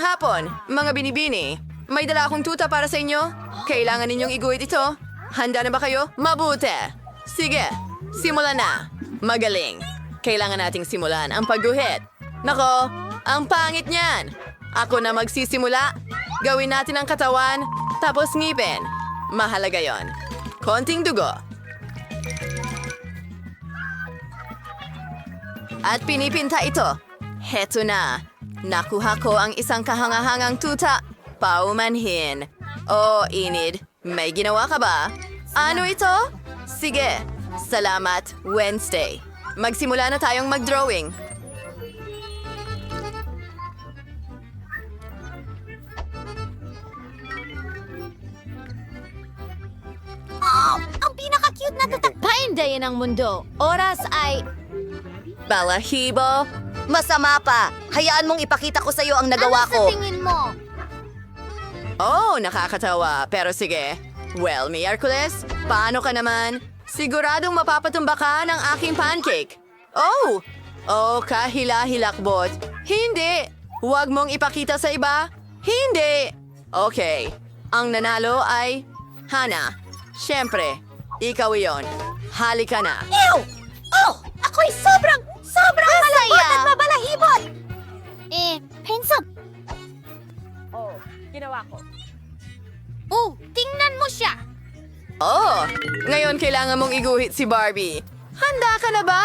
hapon, mga binibini. May dala akong tuta para sa inyo. Kailangan ninyong iguhit ito. Handa na ba kayo? Mabuti. Sige, simulan na. Magaling. Kailangan nating simulan ang pagguhit. Nako, ang pangit niyan. Ako na magsisimula. Gawin natin ang katawan, tapos ngipin. Mahalaga yon. Konting dugo. At pinipinta ito. Heto na. Nakuha ko ang isang kahangahangang tuta. Paumanhin. Oh, Inid, may ginawa ka ba? Ano ito? Sige. Salamat, Wednesday. Magsimula na tayong mag-drawing. Oh, ang pinaka-cute na tutak. Paindayin ang mundo. Oras ay... Balahibo. Masama pa. Hayaan mong ipakita ko sa'yo ang nagawa ano ko. sa tingin mo? Oh, nakakatawa. Pero sige. Well, Miyerkules, paano ka naman? Siguradong mapapatumba ka ng aking pancake. Oh! Oh, kahila-hilakbot. Hindi! Huwag mong ipakita sa iba. Hindi! Okay. Ang nanalo ay Hana. Siyempre, ikaw iyon. Halika na. Ew! Oh! Ako'y sobrang, sobrang malambot at mabalahibot! Eh, handsome. Oh, ginawa ko. Oh, tingnan mo siya. Oh, ngayon kailangan mong iguhit si Barbie. Handa ka na ba?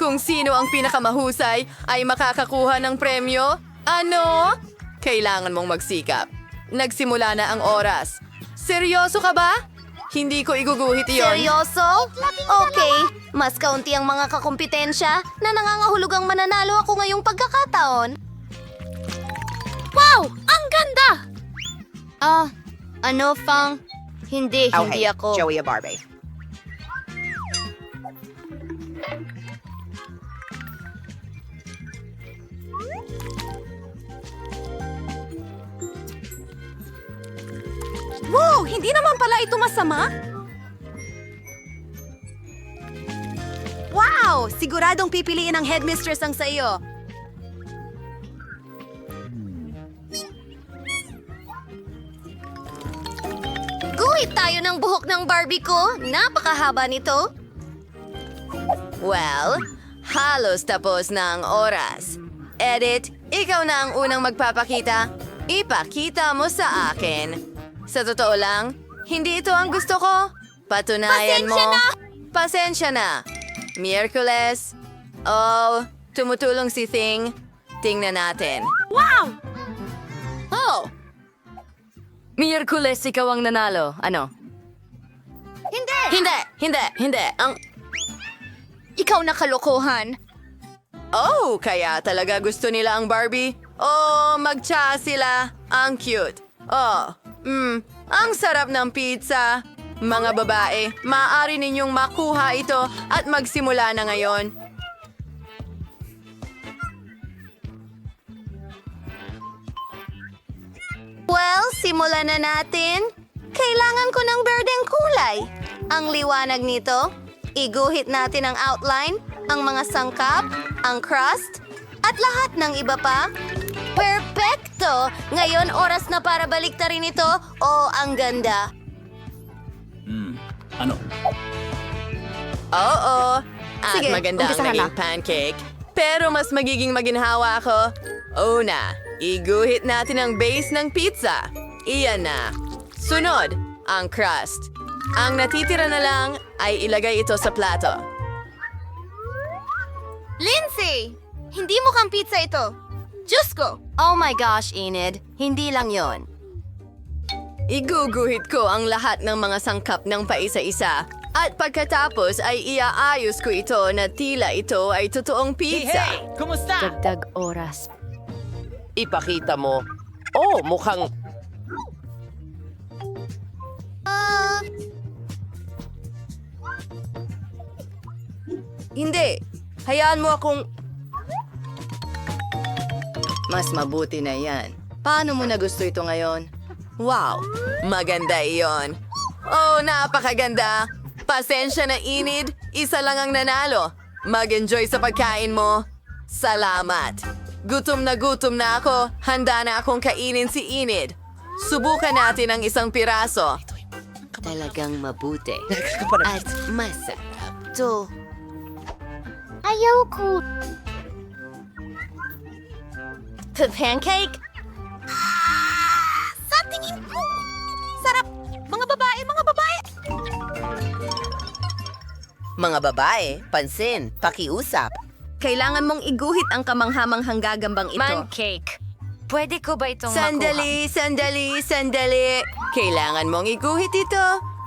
Kung sino ang pinakamahusay ay makakakuha ng premyo? Ano? Kailangan mong magsikap. Nagsimula na ang oras. Seryoso ka ba? Hindi ko iguguhit iyon. Seryoso? Okay. Mas kaunti ang mga kakumpetensya na nangangahulog ang mananalo ako ngayong pagkakataon. Wow! Ang ganda! Ah, ano, Fang? Hindi, hindi ako. Joey a Barbie. Wow! Hindi naman pala ito masama? Wow! Siguradong pipiliin ng headmistress ang sa iyo. Guhit tayo ng buhok ng Barbie ko. Napakahaba nito. Well, halos tapos na ang oras. Edit, ikaw na ang unang magpapakita. Ipakita mo sa akin. Sa totoo lang, hindi ito ang gusto ko. Patunayan mo. Pasensya na! Pasensya na. Miyerkules. Oh, tumutulong si Thing. Tingnan natin. Wow! Oh! Miyerkules, ikaw ang nanalo. Ano? Hindi! Hindi! Hindi! Hindi! Ang... Ikaw na kalokohan. Oh, kaya talaga gusto nila ang Barbie? Oh, magtsa sila. Ang cute. Oh, mm, ang sarap ng pizza. Mga babae, maaari ninyong makuha ito at magsimula na ngayon. Well, simulan na natin. Kailangan ko ng berdeng kulay. Ang liwanag nito, iguhit natin ang outline, ang mga sangkap, ang crust, at lahat ng iba pa. Perfecto! Ngayon, oras na para baliktarin ito. Oh, ang ganda. Ano? Oo, at Sige, maganda ang naging na. pancake. Pero mas magiging maginhawa ako. Una, iguhit natin ang base ng pizza. Iyan na. Sunod, ang crust. Ang natitira na lang ay ilagay ito sa plato. Lindsay! Hindi mo kang pizza ito. Diyos ko! Oh my gosh, Enid. Hindi lang yon. Iguguhit ko ang lahat ng mga sangkap ng paisa-isa. At pagkatapos ay iaayos ko ito na tila ito ay totoong pizza. Kumusta? Dagdag oras. Ipakita mo. Oh, mukhang... Hindi. Hayaan mo akong... Mas mabuti na yan. Paano mo na gusto ito ngayon? Wow, maganda iyon. Oh, napakaganda. Pasensya na inid, isa lang ang nanalo. Mag-enjoy sa pagkain mo. Salamat. Gutom na gutom na ako. Handa na akong kainin si Enid. Subukan natin ang isang piraso. Talagang mabuti. At masarap to. Ayaw Pancake? Sa tingin ko, sarap. Mga babae, mga babae. Mga babae, pansin, pakiusap. Kailangan mong iguhit ang kamanghamanghang gagambang ito. Pancake. Pwede ko ba itong Sandali, sandali, sandali. Kailangan mong iguhit ito.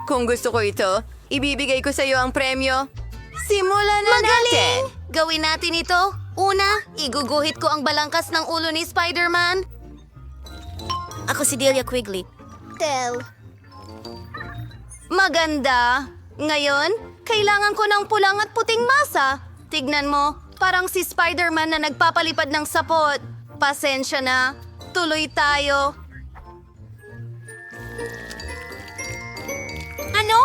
Kung gusto ko ito, ibibigay ko sa iyo ang premyo. Simulan na natin. Gawin natin ito. Una, iguguhit ko ang balangkas ng ulo ni Spider-Man. Ako si Delia Quigley. Tel. Maganda. Ngayon, kailangan ko ng pulang at puting masa. Tignan mo, parang si Spider-Man na nagpapalipad ng sapot. Pasensya na. Tuloy tayo. Ano?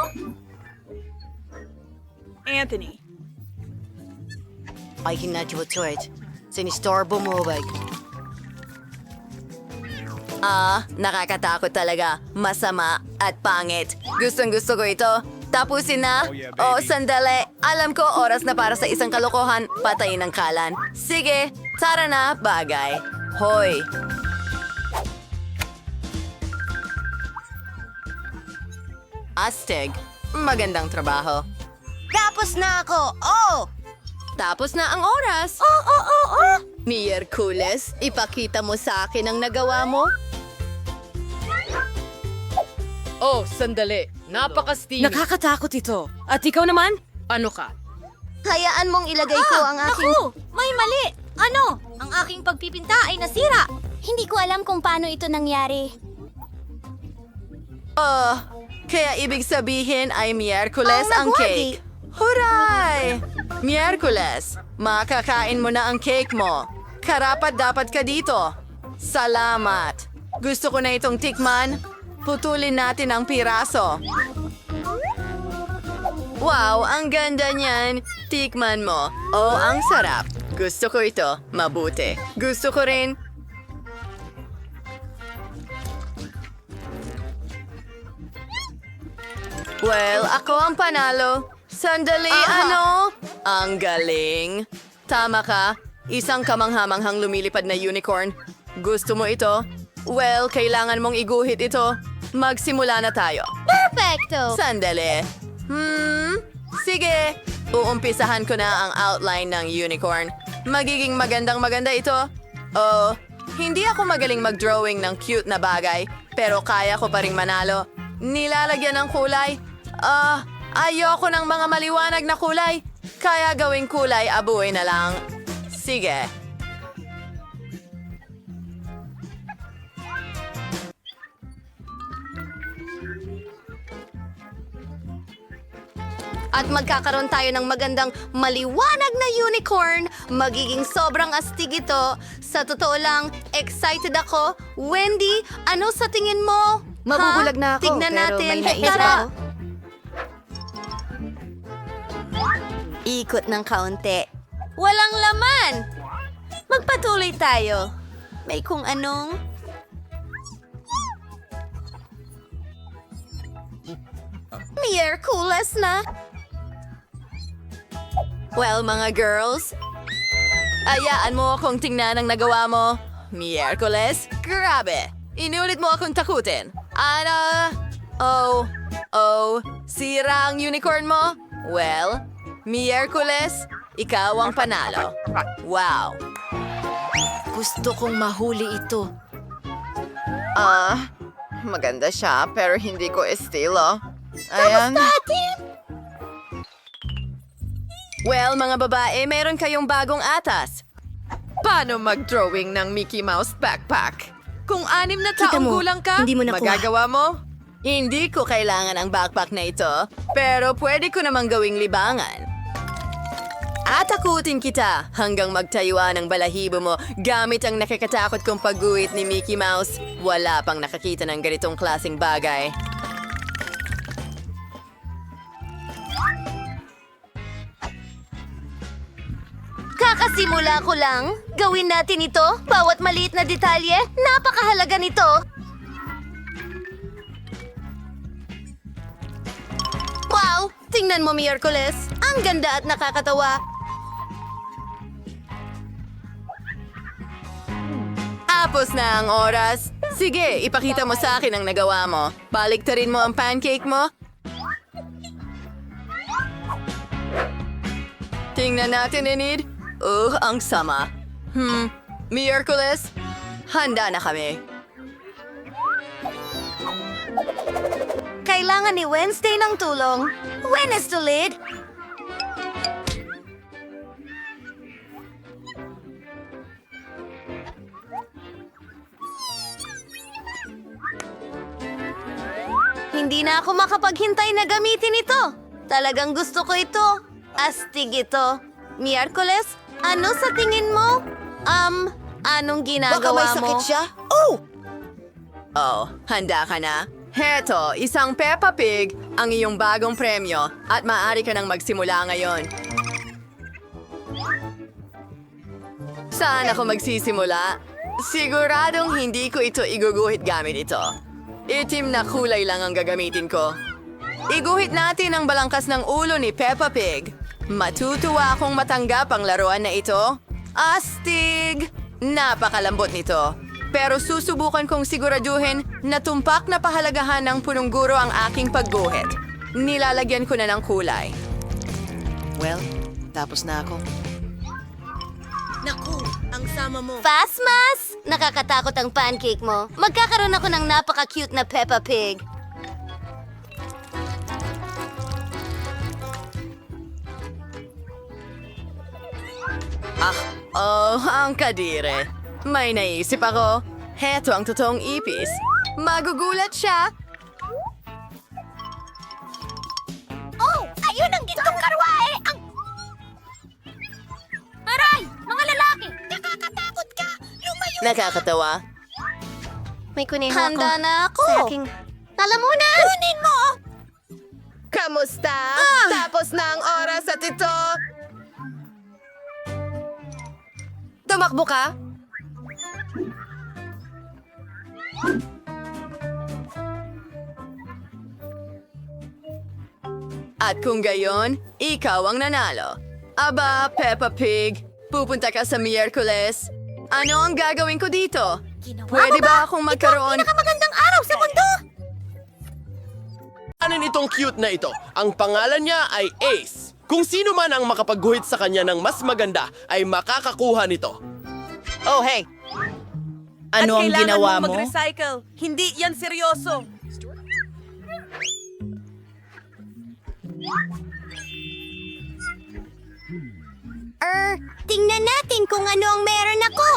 Anthony. Ay, hinadyotoit. Sinistorbo mo, bag. Ah, nakakatakot talaga. Masama at pangit. Gustong gusto ko ito. Tapusin na? Oh, sandali. Alam ko oras na para sa isang kalokohan. Patayin ng kalan. Sige, tara na, bagay. Hoy. Astig, magandang trabaho. Tapos na ako. Oh! Tapos na ang oras. Oh, oh, oh, oh! Miyerkules, ipakita mo sa akin ang nagawa mo. Oh, sandali. Napakastig. Nakakatakot ito. At ikaw naman? Ano ka? Hayaan mong ilagay ko ang aking... Naku! May mali! Ano? Ang aking pagpipinta ay nasira. Hindi ko alam kung paano ito nangyari. Oh, kaya ibig sabihin ay Miyerkules Ang ang cake. Huray! Miyerkules, makakain mo na ang cake mo. Karapat dapat ka dito. Salamat. Gusto ko na itong tikman. Putulin natin ang piraso. Wow, ang ganda niyan. Tikman mo. Oh, ang sarap. Gusto ko ito. Mabuti. Gusto ko rin. Well, ako ang panalo. Sandali, ano? Ang galing. Tama ka. Isang kamanghamanghang lumilipad na unicorn. Gusto mo ito? Well, kailangan mong iguhit ito. Magsimula na tayo. Perfecto! Sandali. Hmm, sige. Uumpisahan ko na ang outline ng unicorn. Magiging magandang maganda ito. Oh, hindi ako magaling mag-drawing ng cute na bagay, pero kaya ko pa ring manalo. Nilalagyan ng kulay. Ah, ayoko ng mga maliwanag na kulay. Kaya gawing kulay abuhay na lang. Sige. At magkakaroon tayo ng magandang maliwanag na unicorn. Magiging sobrang astig ito. Sa totoo lang, excited ako. Wendy, ano sa tingin mo? Mabubulag na ako, Tignan pero natin. may naisip Tara. ako. Ikot ng kaunti. Walang laman! Magpatuloy tayo. May kung anong... Miyerkules na. Well, mga girls, ayaan mo akong tingnan ang nagawa mo. Miyerkules, grabe! Inulit mo akong takutin. Ana, oh, oh, sira ang unicorn mo? Well, Miyerkules, ikaw ang panalo. Wow! Gusto kong mahuli ito. Ah, maganda siya pero hindi ko estilo. Ayan. Well, mga babae, meron kayong bagong atas. Paano mag-drawing ng Mickey Mouse backpack? Kung anim na Kita taong mo, gulang ka, hindi mo nakuha. magagawa mo? Hindi ko kailangan ang backpack na ito, pero pwede ko namang gawing libangan. Atakutin kita hanggang magtayuan ang balahibo mo gamit ang nakakatakot kong pagguhit ni Mickey Mouse. Wala pang nakakita ng ganitong klaseng bagay. Kakas Sisimula ko lang. Gawin natin ito. Bawat maliit na detalye, napakahalaga nito. Wow! Tingnan mo, Miyerkules. Ang ganda at nakakatawa. Tapos na ang oras. Sige, ipakita mo sa akin ang nagawa mo. Baliktarin mo ang pancake mo. Tingnan natin, Enid. Uh, ang sama. Hmm, Miyerkules, handa na kami. Kailangan ni Wednesday ng tulong. Wenes Hindi na ako makapaghintay na gamitin ito. Talagang gusto ko ito. Astig ito. Miyerkules, ano sa tingin mo? Um, anong ginagawa mo? Oh! Oh, handa ka na? Heto, isang Peppa Pig, ang iyong bagong premyo, at maaari ka nang magsimula ngayon. Saan ako magsisimula? Siguradong hindi ko ito iguguhit gamit ito. Itim na kulay lang ang gagamitin ko. Iguhit natin ang balangkas ng ulo ni Peppa Pig. Matutuwa akong matanggap ang laruan na ito. Astig! Napakalambot nito. Pero susubukan kong siguraduhin na tumpak na pahalagahan ng punong guro ang aking pagguhit. Nilalagyan ko na ng kulay. Well, tapos na ako. Fasmas! Nakakatakot ang pancake mo. Magkakaroon ako ng napaka-cute na Peppa Pig. Ah, oh, ang kadire. May naisip ako. Heto ang totoong ipis. Magugulat siya. Nakakatawa. May kunin Handa ako. na ako. Sa aking... Tala muna! Kunin mo! Kamusta? Tapos na ang oras at ito. Tumakbo ka? At kung gayon, ikaw ang nanalo. Aba, Peppa Pig, pupunta ka sa Miyerkules. Ano ang gagawin ko dito? Pwede ba akong magkaroon... Pinakamagandang araw sa mundo! Ano itong cute na ito? Ang pangalan niya ay Ace. Kung sino man ang makapagguhit sa kanya ng mas maganda ay makakakuha nito. Oh, hey! Ano ang ginawa mo? mag-recycle. Hindi yan seryoso. Er, tingnan natin kung ano ang meron ako.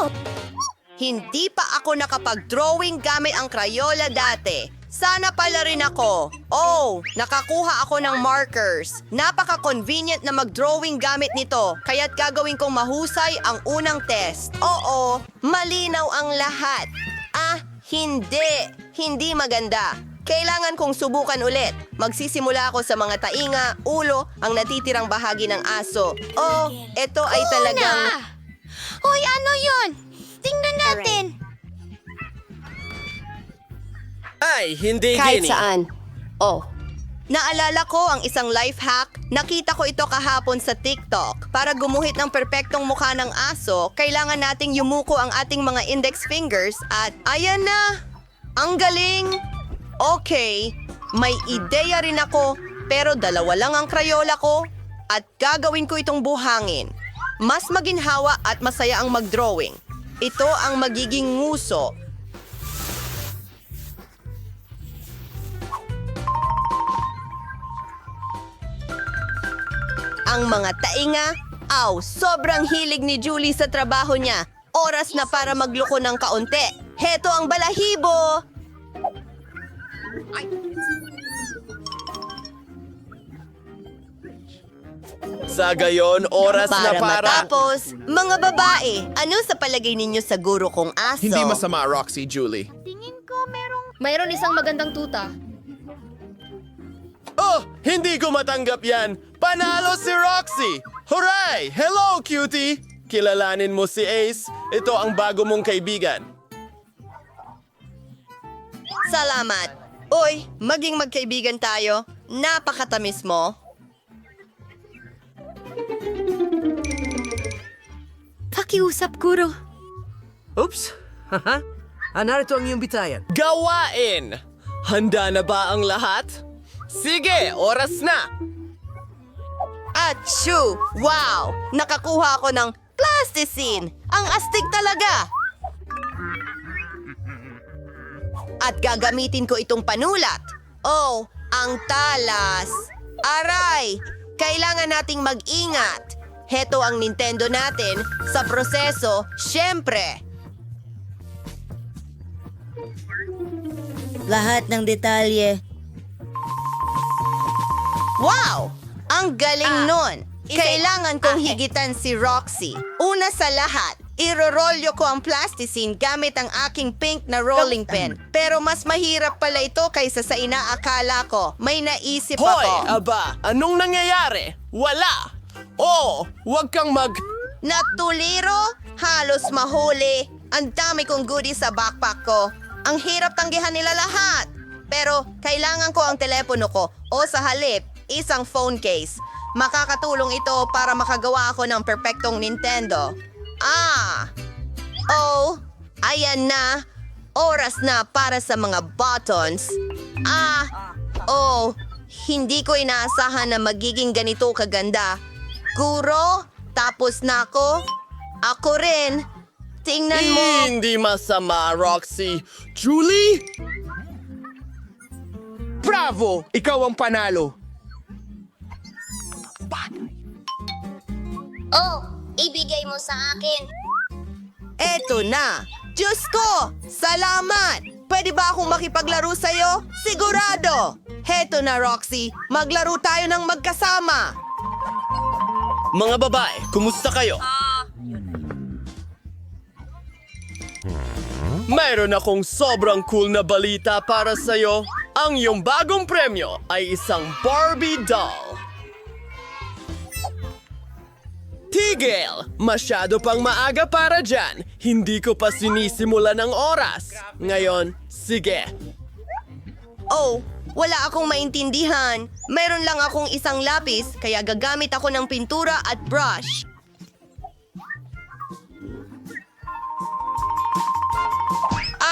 Hindi pa ako nakapag-drawing gamit ang Crayola dati. Sana pala rin ako. Oh, nakakuha ako ng markers. Napaka-convenient na mag-drawing gamit nito. Kaya't gagawin kong mahusay ang unang test. Oo, malinaw ang lahat. Ah, hindi. Hindi maganda. Kailangan kong subukan ulit. Magsisimula ako sa mga tainga, ulo, ang natitirang bahagi ng aso. Oh, ito ay talagang... Hoy, ano yun? Tingnan natin! Ay, hindi Kahit gini. saan. Oh. Naalala ko ang isang life hack. Nakita ko ito kahapon sa TikTok. Para gumuhit ng perpektong mukha ng aso, kailangan nating yumuko ang ating mga index fingers at ayan na! Ang galing! Okay, may ideya rin ako pero dalawa lang ang Crayola ko at gagawin ko itong buhangin. Mas maginhawa at masaya ang mag-drawing. Ito ang magiging nguso ang mga tainga. Aw, sobrang hilig ni Julie sa trabaho niya. Oras na para magluko ng kaunti. Heto ang balahibo! Sa gayon, oras Para na para... matapos, mga babae, ano sa palagay ninyo sa guro kong aso? Hindi masama, Roxy, Julie. Tingin ko merong... Mayroon isang magandang tuta. Oh, hindi ko matanggap yan. Panalo si Roxy! Hooray! Hello, cutie! kilalanin mo si Ace. Ito ang bago mong kaibigan. Salamat. Uy, maging magkaibigan tayo. Napakatamis mo. Pakiusap, Kuro. Oops! Haha. ah, narito ang iyong bitayan. Gawain! Handa na ba ang lahat? Sige, oras na! Achoo! Wow! Nakakuha ako ng plasticine! Ang astig talaga! At gagamitin ko itong panulat. Oh, ang talas! Aray! Kailangan nating mag-ingat. Heto ang Nintendo natin. Sa proseso, syempre. Lahat ng detalye. Wow! Ang galing nun! Kailangan kong higitan si Roxy. Una sa lahat, irorolyo ko ang plasticine gamit ang aking pink na rolling pin. Pero mas mahirap pala ito kaysa sa inaakala ko. May naisip Hoy, ako. aba, anong nangyayari? Wala! Oh, huwag kang mag... Natuliro? Halos mahuli. Ang dami kong goodies sa backpack ko. Ang hirap tanggihan nila lahat. Pero kailangan ko ang telepono ko o sa halip, isang phone case. Makakatulong ito para makagawa ako ng perpektong Nintendo. Ah! Oh, ayan na. Oras na para sa mga buttons. Ah! Oh, hindi ko inaasahan na magiging ganito kaganda. Guro, tapos na ako. Ako rin. Tingnan mo. Hindi masama, Roxy. Julie? Bravo! Ikaw ang panalo. Oh, ibigay mo sa akin. Eto na. Diyos ko! Salamat! Pwede ba akong makipaglaro sa'yo? Sigurado! Heto na, Roxy. Maglaro tayo ng magkasama. Mga babae, kumusta kayo? Mayroon akong sobrang cool na balita para sa'yo. Ang iyong bagong premyo ay isang Barbie doll. Tigil! Masyado pang maaga para dyan. Hindi ko pa sinisimula ng oras. Ngayon, sige. Oh, wala akong maintindihan. Meron lang akong isang lapis, kaya gagamit ako ng pintura at brush.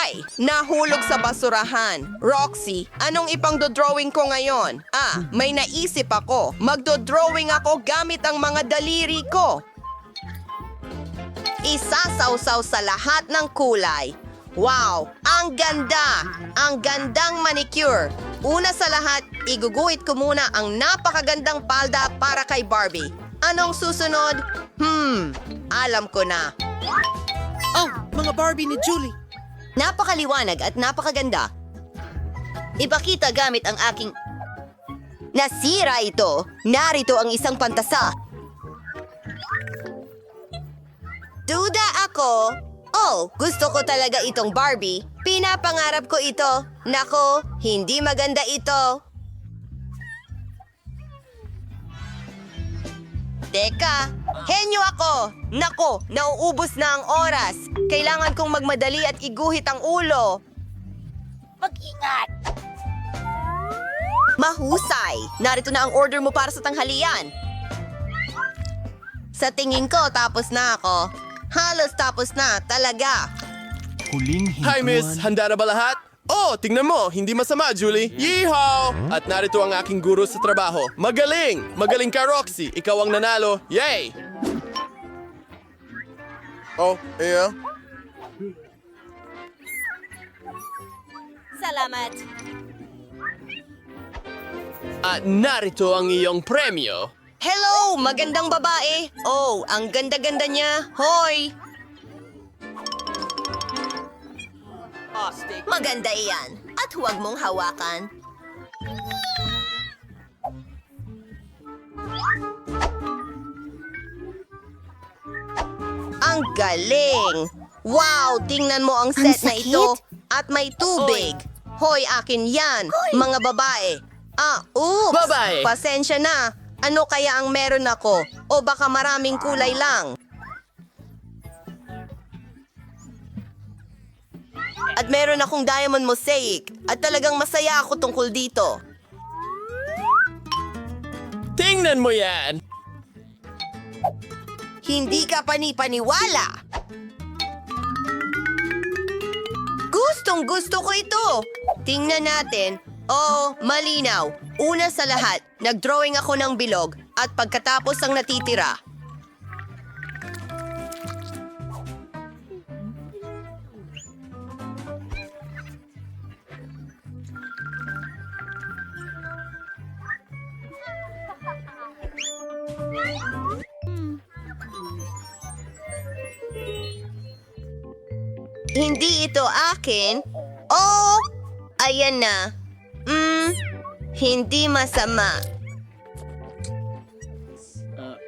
Ay, nahulog sa basurahan. Roxy, anong ipang-drawing ko ngayon? Ah, may naisip ako. Magdo-drawing ako gamit ang mga daliri ko. Isasawsaw sa lahat ng kulay. Wow! Ang ganda! Ang gandang manicure! Una sa lahat, iguguhit ko muna ang napakagandang palda para kay Barbie. Anong susunod? Hmm, alam ko na. Oh, mga Barbie ni Julie. Napakaliwanag at napakaganda. Ipakita gamit ang aking... Nasira ito! Narito ang isang pantasa. Duda ako. Oh, gusto ko talaga itong Barbie. Pinapangarap ko ito. Nako, hindi maganda ito. Teka, henyo ako! Nako, nauubos na ang oras. Kailangan kong magmadali at iguhit ang ulo. Mag-ingat. Mahusay! Narito na ang order mo para sa tanghalian. Sa tingin ko, tapos na ako. Halos tapos na, talaga. Huling Hi, miss! Handa na ba lahat? Oh, tingnan mo, hindi masama, Julie. Yeehaw! At narito ang aking guro sa trabaho. Magaling! Magaling ka, Roxy. Ikaw ang nanalo. Yay! Oh, yeah? Salamat. At narito ang iyong premyo. Hello, magandang babae. Oh, ang ganda-ganda niya. Hoy! Maganda iyan. At huwag mong hawakan. Ang galing! Wow, tingnan mo ang set na sakit. ito. At may tubig. Hoy, akin yan. Mga babae. Ah, oops! Babae. Pasensya na. Ano kaya ang meron ako? O baka maraming kulay lang? At meron akong diamond mosaic. At talagang masaya ako tungkol dito. Tingnan mo yan! Hindi ka panipaniwala! Gustong gusto ko ito! Tingnan natin. Oo, malinaw. Una sa lahat, nag-drawing ako ng bilog at pagkatapos ang natitira. Ito akin. Oh, ayan na. Hmm, hindi masama.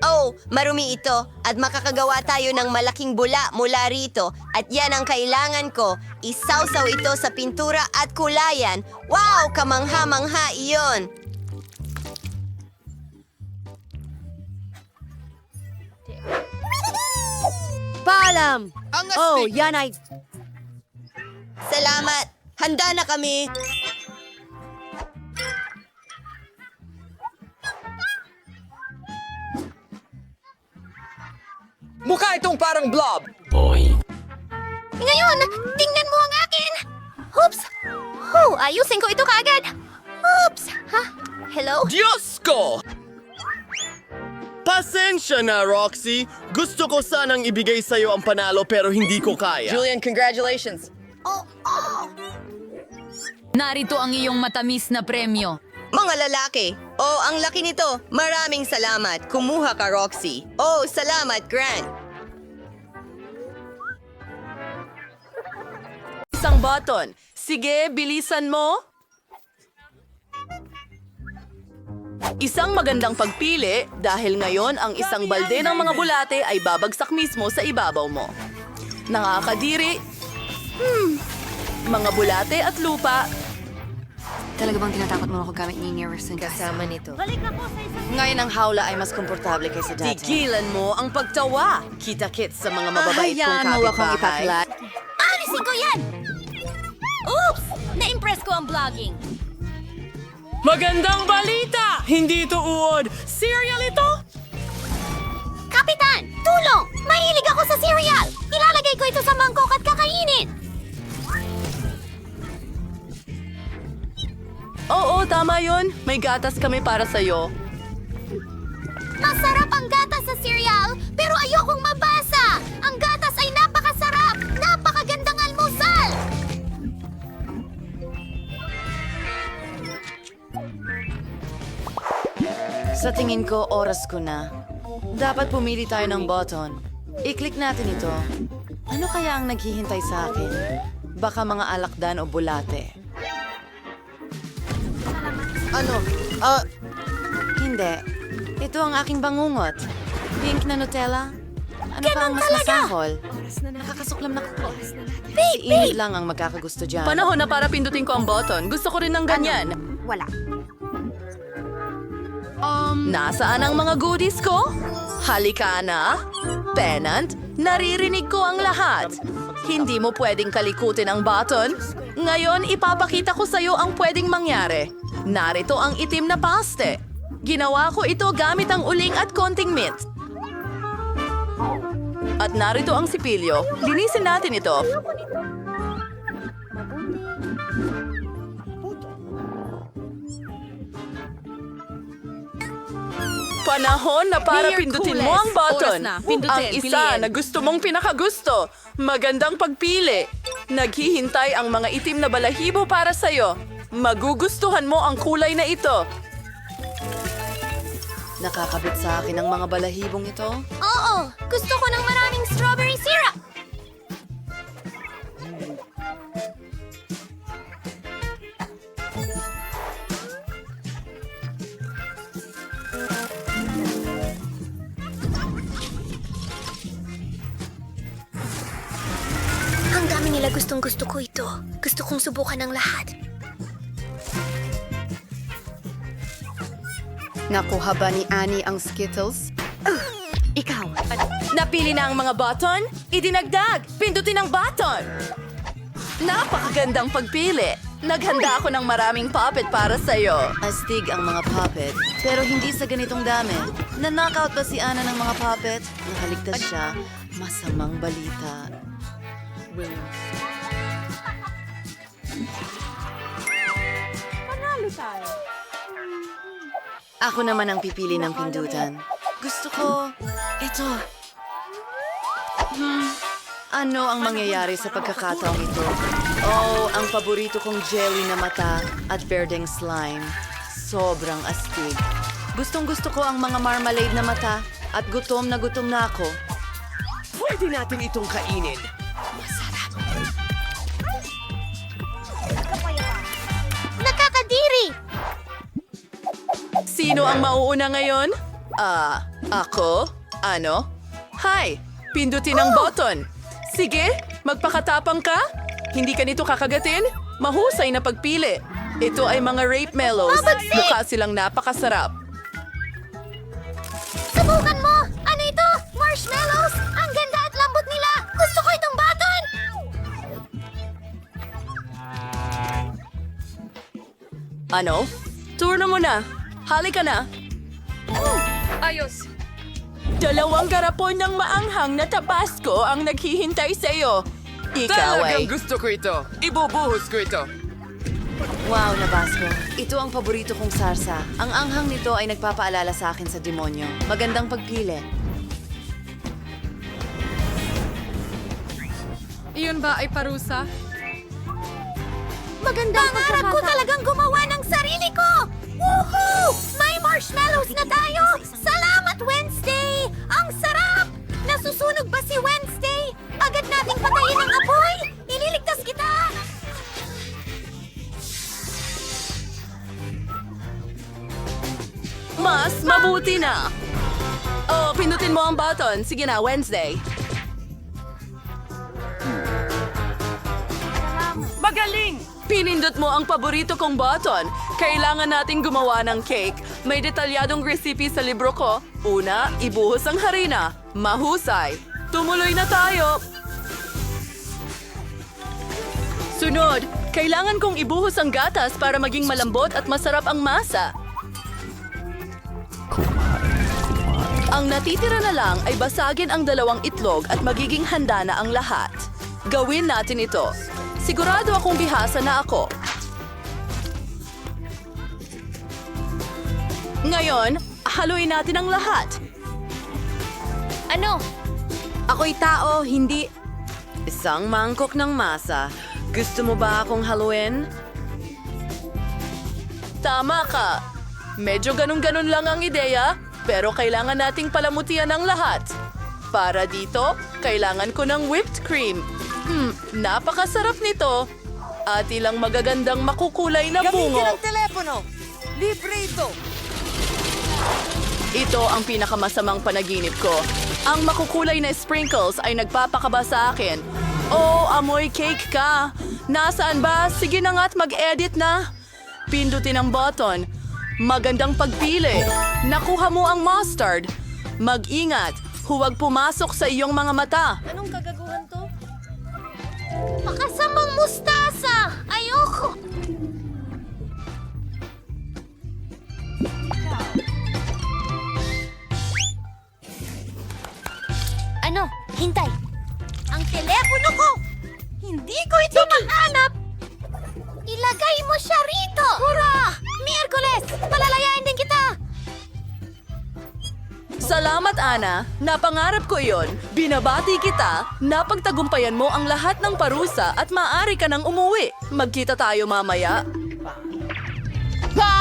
Oh, marumi ito at makakagawa tayo ng malaking bula mula rito at yan ang kailangan ko. Isawsaw ito sa pintura at kulayan. Wow, kamangha-mangha iyon. Paalam! Oh, yan ay... Salamat. Handa na kami. Mukha itong parang blob! Ngayon, tingnan mo ang akin! Oops! Oh, ayusin ko ito kaagad! Oops! Ha? Hello? Diyos ko! Pasensya na, Roxy. Gusto ko sanang ibigay sa'yo ang panalo pero hindi ko kaya. Julian, congratulations! Narito ang iyong matamis na premyo. Mga lalaki. Oh, ang laki nito. Maraming salamat. Kumuha ka, Roxy. Oh, salamat, Grant. Isang button. Sige, bilisan mo. Isang magandang pagpili dahil ngayon ang isang balde ng mga bulate ay babagsak mismo sa ibabaw mo. Nakakadiri. Hmm. Mga bulate at lupa. Talaga bang tinatakot mo ako gamit ni Nearest Kasama nito. Ngayon ang hawla ay mas komportable kaysa dati. Tigilan mo ang pagtawa. Kita-kits sa mga mababait kong Hayaan mo akong kapitbahay. ipaklat. Alisin ko yan! Oops! Na-impress ko ang vlogging. Magandang balita! Hindi ito uod. Cereal ito? Kapitan! Tulong! Mahilig ako sa cereal! Ilalagay ko ito sa mangkok at kakainin! Oo, tama yun. May gatas kami para sa'yo. Masarap ang gatas sa cereal, pero ayokong mabasa! Ang gatas ay napakasarap! Napakagandang almusal! Sa tingin ko, oras ko na. Dapat pumili tayo ng button. I-click natin ito. Ano kaya ang naghihintay sa akin? Baka mga alakdan o bulate. Ano? Ah, hindi. Ito ang aking bangungot. Pink na Nutella? Ano pa ang mas masahol? Nakakasuklam na ko. Si Init lang ang magkakagusto dyan. Panahon na para pindutin ko ang button. Gusto ko rin ng ganyan. Wala. Nasaan ang mga goodies ko? Halika na. Pennant, naririnig ko ang lahat. Hindi mo pwedeng kalikutin ang button. Ngayon, ipapakita ko sa'yo ang pwedeng mangyari. Narito ang itim na paste. Ginawa ko ito gamit ang uling at konting mint. At narito ang sipilyo. Linisin natin ito. Panahon na para Mayor pindutin Kules. mo ang button. Oras na. Pindutin, ang isa piliin. na gusto mong pinakagusto. Magandang pagpili. Naghihintay ang mga itim na balahibo para sa'yo. Magugustuhan mo ang kulay na ito. Nakakabit sa akin ang mga balahibong ito. Oo! Gusto ko ng maraming strawberry syrup! Ang nila gustong gusto ko ito. Gusto kong subukan ng lahat. Nakuha ba ni Annie ang Skittles? Ikaw. Napili na ang mga button? Idinagdag! Pindutin ang button! Napakagandang pagpili. Naghanda ako ng maraming puppet para sa'yo. Astig ang mga puppet, pero hindi sa ganitong dami. Na-knockout ba si Ana ng mga puppet? Nakaligtas siya. Masamang balita. Ako naman ang pipili ng pindutan. Gusto ko ito. Hmm, ano ang mangyayari sa pagkakataong ito? Oh, ang paborito kong jelly na mata at berdeng slime. Sobrang astig. Gustong gusto ko ang mga marmalade na mata at gutom na gutom na ako. Pwede natin itong kainin. Nakakadiri! Sino ang mauuna ngayon? Ah, ako? Ano? Hi! Pindutin ang button. Sige, magpakatapang ka. Hindi ka nito kakagatin? Mahusay na pagpili. Ito ay mga rape mellows. Mukha silang napakasarap. Ano? Turno mo na. Halika na. Ayos. Dalawang garapon ng maanghang na tabasco ang naghihintay sa iyo. Ikaw ay... gusto ko ito. Ibubuhos ko ito. Wow, Nabasco. Ito ang paborito kong sarsa. Ang anghang nito ay nagpapaalala sa akin sa demonyo. Magandang pagpili. Iyon ba ay parusa? Magandang Pangarap ko talagang gumawa sarili ko! Woohoo! May marshmallows na tayo! Salamat, Wednesday! Ang sarap! Nasusunog ba si Wednesday? Agad nating patayin ang apoy! Ililigtas kita! Mas mabuti na. Oh, pindutin mo ang button. Sige na, Wednesday. Magaling! Pinindot mo ang paborito kong button. Kailangan nating gumawa ng cake. May detalyadong recipe sa libro ko. Una, ibuhos ang harina. Mahusay. Tumuloy na tayo. Sunod, kailangan kong ibuhos ang gatas para maging malambot at masarap ang masa. Ang natitira na lang ay basagin ang dalawang itlog at magiging handa na ang lahat. Gawin natin ito. Sigurado akong bihasa na ako. Ngayon, haluin natin ang lahat. Ano? Ako'y tao, hindi... Isang mangkok ng masa. Gusto mo ba akong haluin? Tama ka. Medyo ganun-ganun lang ang ideya, pero kailangan nating palamutian ang lahat. Para dito, kailangan ko ng whipped cream. Hmm, napakasarap nito. At ilang magagandang makukulay na bungo. telepono. Libre ito. Ito ang pinakamasamang panaginip ko. Ang makukulay na sprinkles ay nagpapakaba sa akin. Oh, amoy cake ka. Nasaan ba? Sige na nga't mag-edit na. Pindutin ang button. Magandang pagpili. Nakuha mo ang mustard. Mag-ingat. Huwag pumasok sa iyong mga mata. Makasamang mustasa! Ayoko! Ano? Hintay! Ang telepono ko! Hindi ko ito mahanap! Ilagay mo siya rito! Hurra! Miyerkules! Palalayain din kita! Salamat, Ana. Napangarap ko yon. Binabati kita. Napagtagumpayan mo ang lahat ng parusa at maaari ka nang umuwi. Magkita tayo mamaya. Pa!